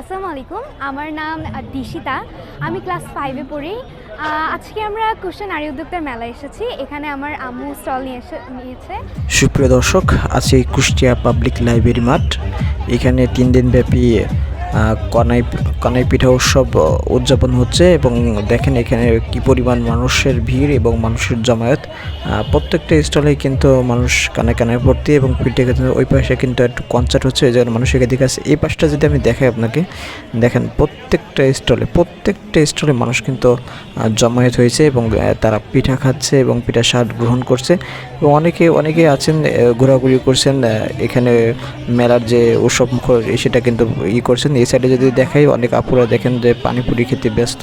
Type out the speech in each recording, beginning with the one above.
আসসালামু আলাইকুম আমার নাম দিশিতা। আমি ক্লাস ফাইভে পড়ি। আজকে আমরা কুষ্টিয়া নারী উদ্যোক্তার মেলায় এসেছি। এখানে আমার আম্মু স্টল নিয়ে এসে, নিয়েছে। সুপ্রিয় দর্শক আছে কুষ্টিয়া পাবলিক লাইব্রেরি মাঠ। এখানে তিন দিন ব্যাপী কনাই কনাই পিঠা উৎসব উদযাপন হচ্ছে এবং দেখেন এখানে কি পরিমাণ মানুষের ভিড় এবং মানুষের জমায়েত। প্রত্যেকটা স্টলে কিন্তু মানুষ কানে কানে ভর্তি এবং পিঠে ওই পাশে কিন্তু একটু কনসার্ট হচ্ছে, এই জন্য মানুষ এদিকে আছে। এই পাশটা যদি আমি দেখাই আপনাকে, দেখেন প্রত্যেকটা স্টলে প্রত্যেকটা স্টলে মানুষ কিন্তু জমায়েত হয়েছে এবং তারা পিঠা খাচ্ছে এবং পিঠার স্বাদ গ্রহণ করছে। এবং অনেকে অনেকে আছেন ঘোরাঘুরি করছেন এখানে মেলার যে উৎসব মুখর সেটা কিন্তু ই করছেন এই সাইডে যদি দেখাই, অনেক আপুরা দেখেন যে পানিপুরি খেতে ব্যস্ত।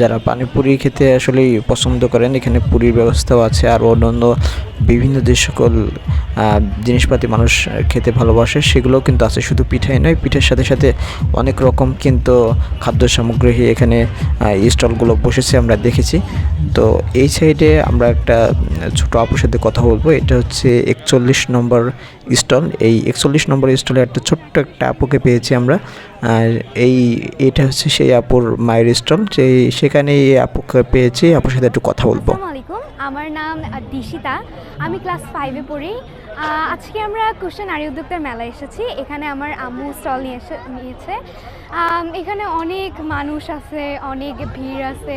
যারা পানিপুরি খেতে আসলেই পছন্দ করেন, এখানে পুরীর ব্যবস্থাও আছে। আর অন্যান্য বিভিন্ন যে সকল জিনিসপাতি মানুষ খেতে ভালোবাসে, সেগুলোও কিন্তু আছে। শুধু পিঠাই নয়, পিঠার সাথে সাথে অনেক রকম কিন্তু খাদ্য সামগ্রী এখানে স্টলগুলো বসেছে, আমরা দেখেছি। তো এই সাইডে আমরা একটা, ছোট আপুর সাথে কথা বলব। এটা হচ্ছে একচল্লিশ নম্বর স্টল। এই একচল্লিশ নম্বর স্টলে একটা ছোট্ট একটা আপুকে পেয়েছি আমরা। আর এই, এটা হচ্ছে সেই আপুর মায়ের স্টল যে সেখানে এই আপুকে পেয়েছি। আপুর সাথে একটু কথা বলব। আমার নাম দিশিতা। আমি ক্লাস ফাইভে পড়ি। আজকে আমরা কুষ্টিয়া নারী উদ্যোক্তার মেলায় এসেছি। এখানে আমার আম্মু স্টল নিয়ে এসে, নিয়েছে। এখানে অনেক মানুষ আছে, অনেক ভিড় আছে,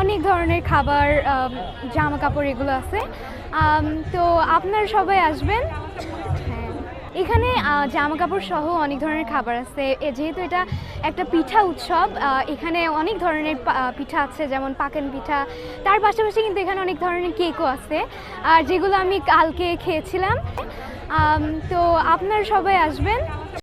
অনেক ধরনের খাবার জামা কাপড় এগুলো আছে। তো আপনারা সবাই আসবেন। এখানে জামা কাপড় সহ অনেক ধরনের খাবার আছে। যেহেতু এটা একটা পিঠা উৎসব এখানে অনেক ধরনের পিঠা আছে, যেমন পাকেন পিঠা। তার পাশাপাশি কিন্তু এখানে অনেক ধরনের কেকও আছে। আর যেগুলো আমি কালকে খেয়েছিলাম। তো আপনারা সবাই আসবেন।